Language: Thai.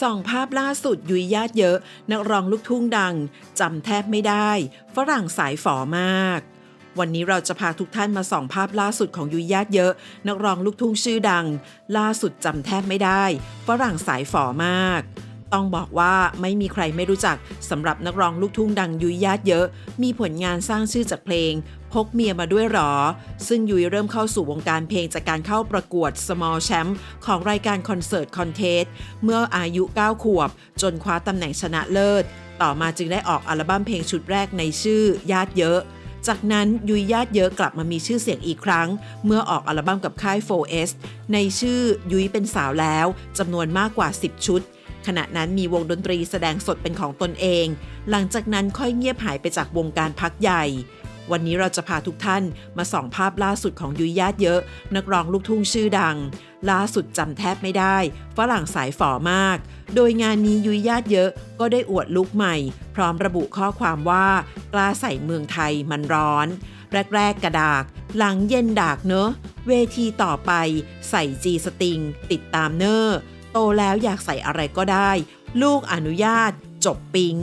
ส่องภาพล่าสุดยุยญาติเยอะ นักร้องลูกทุ่งดังจำแทบไม่ได้ ฝรั่งสายฝอมาก วันนี้เราจะพาทุกท่านมาส่องภาพล่าสุดของยุยญาติเยอะ นักร้องลูกทุ่งชื่อดัง ล่าสุดจำแทบไม่ได้ ฝรั่งสายฝอมาก ต้องบอกว่าไม่มีใครไม่รู้จักสำหรับนักร้องลูกทุ่งดังยุยญาติเยอะ มีผลงานสร้างชื่อจากเพลง พกเมียมาด้วยหรอ ซึ่งยุยเริ่มเข้าสู่วงการเพลงจากการเข้าประกวด Small Champ ของรายการคอนเสิร์ตคอนเทสเมื่ออายุ 9 ขวบ จนคว้าตำแหน่งชนะเลิศ ต่อมาจึงได้ออกอัลบั้มเพลงชุดแรกในชื่อญาติเยอะจากนั้นยุยญาติเยอะกลับมามีชื่อเสียงอีกครั้ง เมื่อออกอัลบั้มกับค่าย 4S ในชื่อยุยเป็นสาวแล้วจำนวนมากกว่า 10 ชุด ขณะนั้นมีวงดนตรีแสดงสดเป็นของตนเอง หลังจากนั้นค่อยเงียบหายไปจากวงการพักใหญ่ วันนี้เราจะพาทุกท่านมาส่องภาพล่าสุดของยุยญาติเยอะ นักร้องลูกทุ่งชื่อดัง ล่าสุดจำแทบไม่ได้ฝรั่งสายฝ่อมาก โดยงานนี้ยุยญาติเยอะก็ได้อวดลุกใหม่ พร้อมระบุข้อความว่า กล้าใส่เมืองไทยมันร้อน แรกๆกระดากหลังเย็นดากเนอะเวทีต่อไป ใส่จีสติง ติดตามเนอร์ โตแล้วอยากใส่อะไรก็ได้ ลูกอนุญาต จบปิ๊ง